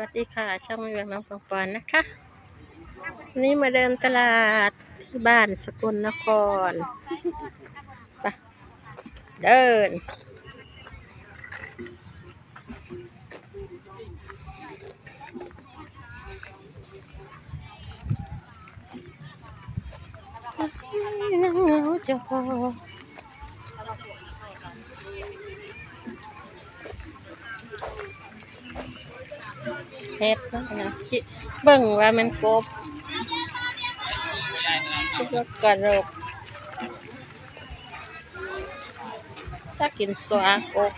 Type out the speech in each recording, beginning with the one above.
วัสดีค่ะ ช่องเมืองน้องปังปอนนะคะ วันนี้มาเดินตลาดที่บ้านสกลนครไปเดิน นั่งเหงาจะคอ เฮ็ดนะนะคิดเบิ่งว่ามันกบคิดว่ากระรกถ้ากินสวากบ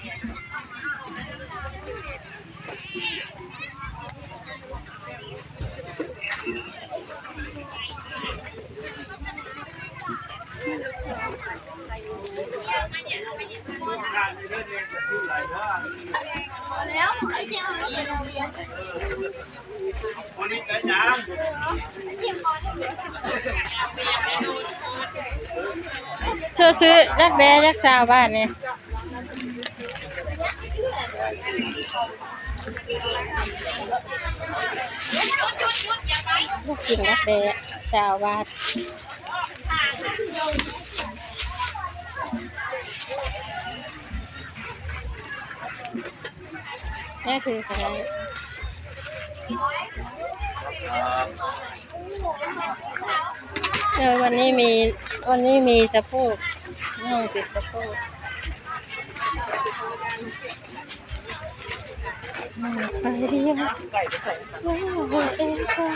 ซื้อรักแร้ยักษ์ชาวบ้านเนี่ยลูกกินรักแร้ชาวบ้านนี่คืออะไรเออวันนี้มี วันนี้มีสะโพกน่องติดสะโพกไปเรียนว่าเองค่ะ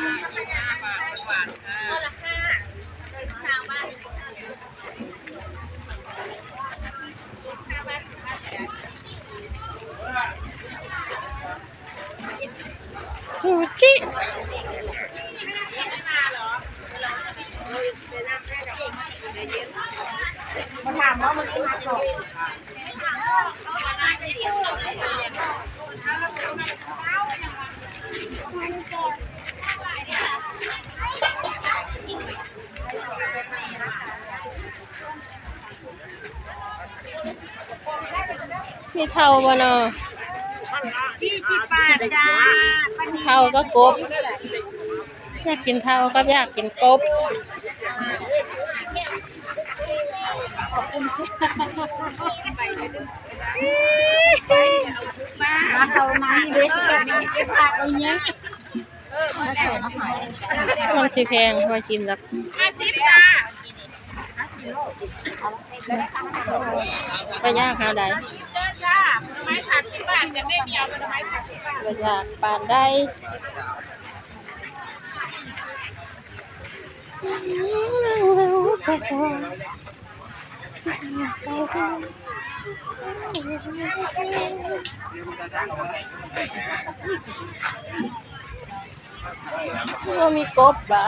ซูชิาบ่เนาะยี่สิบบาทจ้าเท่าก็กบอยากกินเท่าก็อยากกินกบมาเขามามีเด็กแบบนี้เก็บผักเอาเนี้ยมันสิแพงพอกินแล้วห้าสิบจ้าก็ยากหาได้ เจ้าจ้าผลไม้ สามสิบบาทจะไม่มีเอาผลไม้สามสิบบาทก็ยากปานได้ก็มีกบบ่า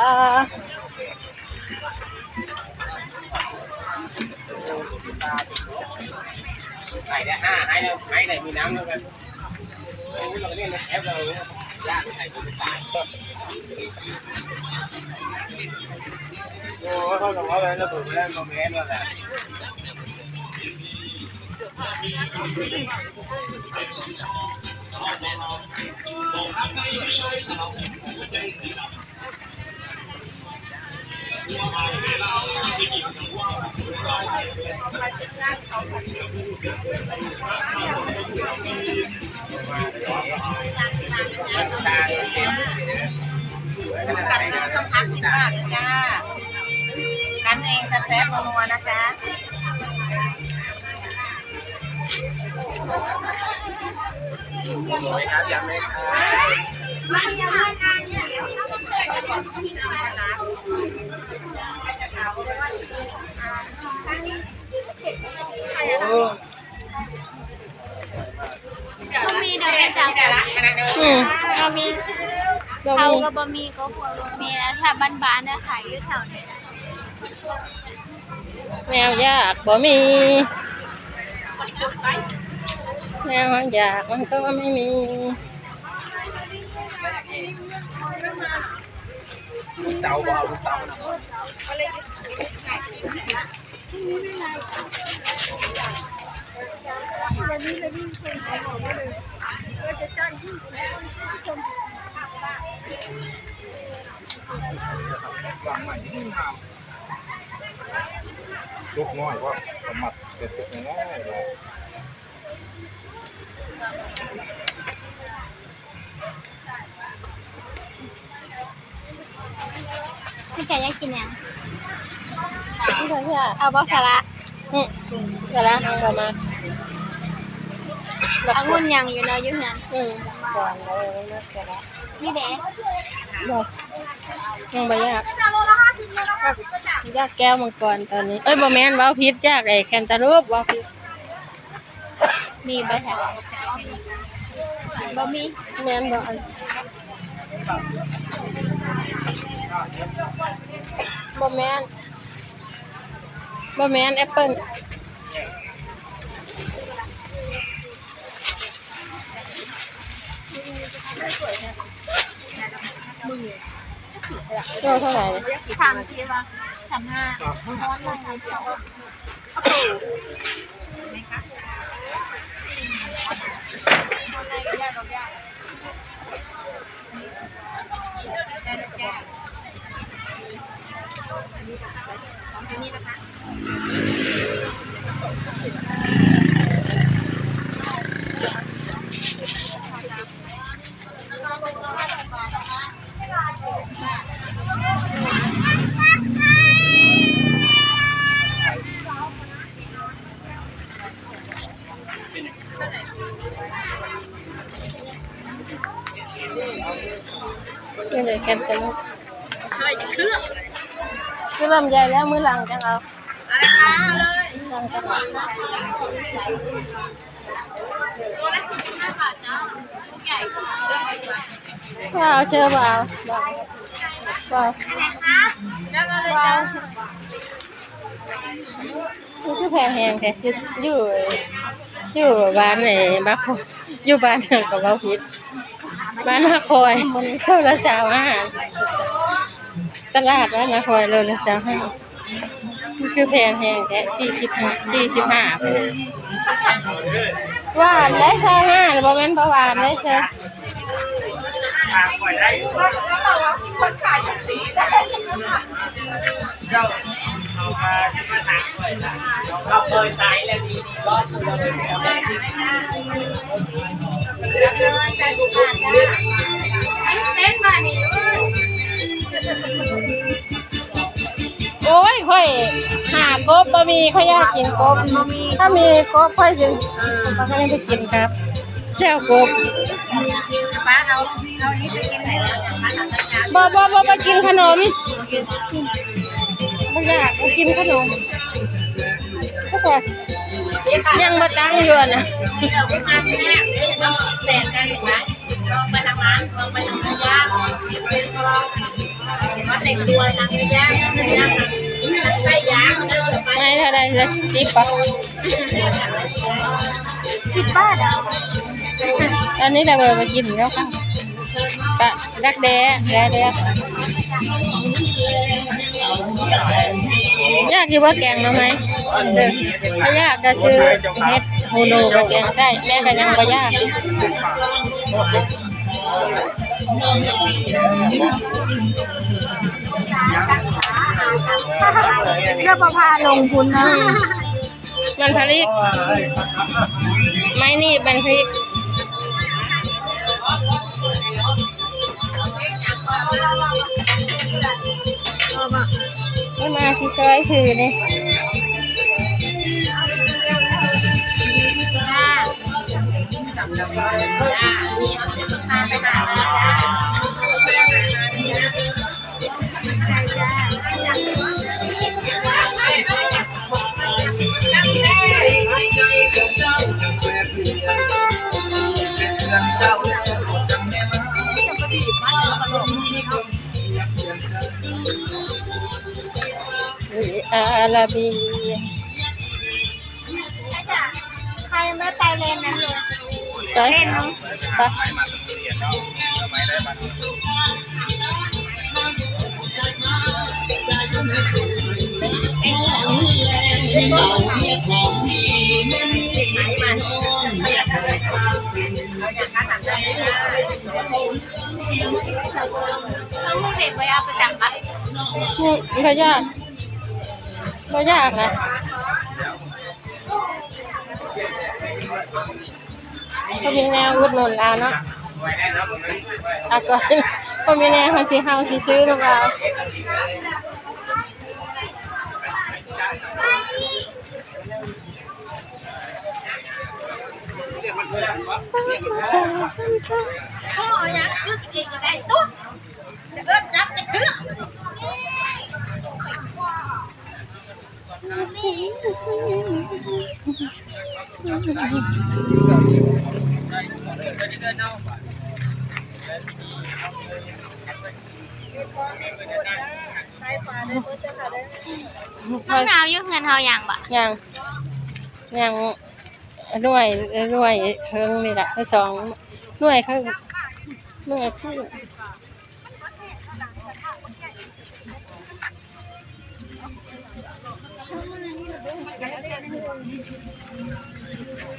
ไข่ได้ห้าให้แล้วให้ไหนมีน้ำแล้วกันโอ้ยเราเล่นแอปเราลากไข่ไปตายโอ้เขาบอกว่าเราถูกแล้วเราแพ้แล้วแหละ กับเจอสมพักสิบบาทจ้ากันเองแซ่บๆนัวๆนะจ๊ะสวยครับยังไม่ครับมาเยี่ยมงาน เนี่ยโอ้มีเดี๋ยวจ้าเดี๋ยวละอืมเรามีเราเขามีกับบะหมี่ก็พวบะหมี่นะถ้าบ้านๆเนี่ยขายอยู่แถวนี้แมวยากบ่มีแมวยากมันก็ไม่มี เตาเบาเตาวันนี้เลยนี่คนขายของเลยก็จะจ้างที่ชมลูกน้อยก็สมัครเสร็จเป็นง่ายเลย พี่แกอยากกินยังนี่ค่ะพี่อะเอาบอสาระอืมเดี๋ยวละเอามาเอางุ่นยังอยู่เนาะอยู่ยังอืมก่อนเลยเลือกเดี๋ยวละนี่เด้บอกยังไม่ยากยากแก้วมังกรตอนนี้ เอ้ยบอแมนว้าวพิษยากไอ้แคนตาลูปว้าวพิษมีบอสาระบอมีแมนบออัน บอแมนบอแมนแอปเปิ้ลโลเท่าไหร่เนี่ยสามสิบวะสามห้าร้อนเลยเดียว ยังไงแคนตาลูป ช่วยจะเครื่อง คือ ลำใหญ่แล้วมือหลังจังเอาอะไรคะเลยตัวละสิบห้าบาทจ้าลูกใหญ่เลือกเอาดีกว่าเอาเชื่อเปล่าบอกว่าเลือกเอาเลยจ้านี่คือแพงแหงแท้อยู่อยู่อยู่บ้านไหนบ้านอยู่บ้านเดียวกับบ้านพิษบ้านนาคอยโลละสาวอาหาร ตลาดบ้านนาคอยโลละสาวห้านี่คือแพงแหงแท้สี่สิบห้าสี่สิบห้าหวานได้สาห้าหรือบ่าแม่นประวานได้เชิญเราเคยใช้แล้วดีก็เต้นมานี่ อ้ยค่อยหากบบ่มีค่อยอยากกินกบถ้ามีกบค่อยสิป้าก็เลยไปกินครับแจ่วกบป้าเอาเอานี้ไปกินไหนแล้วป้าทำรายการบ่บ่บ่ไปกินขนมบ่อยากไปกินขนมก็พอยังบ่ตั้งอยู่อะนะเดี๋ยวไปมาที่แรกเราแตกกันอีกไหมลองไปทางร้านลองไปทางเนื้อย่างเป็นลองมาแต่งตัวทางเนื้อย่างเนื้อย่างไปย่างเดิน ไปไม่เท่าใดจะสิบปะสิบบาทอะตอนนี้เราเบอร์ไปกินแล้วค่ะปะดักแด้แด้แด้ยากอยู่ว่าแกงเนาะไหมเออถ้ายากก็ซื้อเฮ็ดฮูโนไปแกงได้แม่ก็ยังบ่ยาก เรื่องประพาลงทุนนะมันพริก ไม่นี่มันพริกไม่มาสิซอยคือนี่อา ราบีใครไม่ไปเลนนั้นเลยเล่นเนาะไปเราอยากการทำได้ต้องเด็กไว้เอาไปจับปะอืมบ่ากบ่ยากนะก็มีแนวอุดหนุนเอาเนาะอะก่อนก็มีแนวเฮาสิเฮาสิซื้อหรือเปล่าพ่ออยังยึดเองก็ได้ตุ๊ดจะเอิ้นจับจะเชื่อ ห้องน้ำอยุ่งเงินเฮาอย่างบะยังยังหน่วยหน่วยเครื่องนี่แหละสองหน่วยครึ่งหน่วยครึ่ง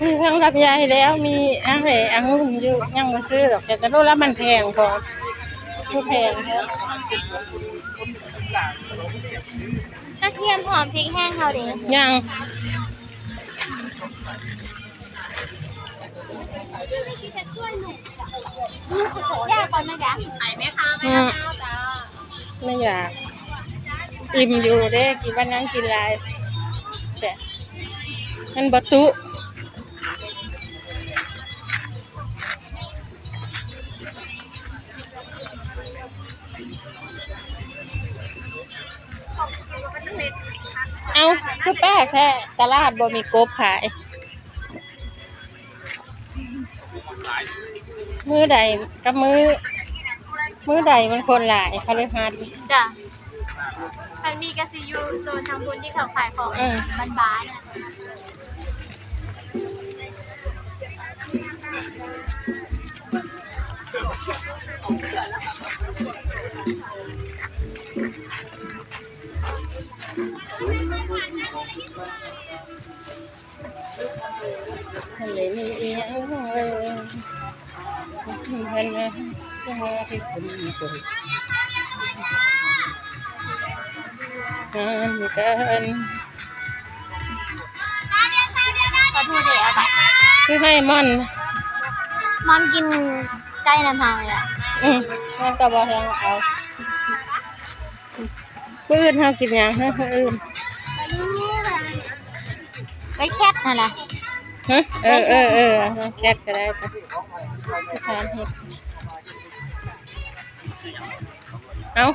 มีทั้งรับยายแล้วมีอะไรอังุ่นอยู่ยังมาซื้อหรอกแต่จะรู้แล้วมันแพงพอผู้แพงครับกระเทียมหอมพริกแห้งเฮาเด้ยังยากก่อนนะจ๊ะไอ้แม่ค้าอืมไม่อยากอิ่มอยู่เด้กินวันนั้นกินหลายแต่ มันบตุเอาคือแป้แท้ตลาดบ่มีกบขาย มือใดกับมือ มือใดมันคนหลายเขาเลยหาดจ้ะทางนี้ก็สิอยู่โซนทางคุณที่เขาขายของอืมบ้านๆน่ะทะเลมีอีหยังเลยมันมาจะมาที่คน กันขอโทษเด้เอาไปคือให้ม่อน มันกินใกล้น้ำเฮาเลยอะอืมมันก็บอกยังเอาปืนเขากินหยังฮะอื่นไปแคทนั่นน่ะฮะเออเออเออเอาแคทก็ได้ไปทานเห็ดเอา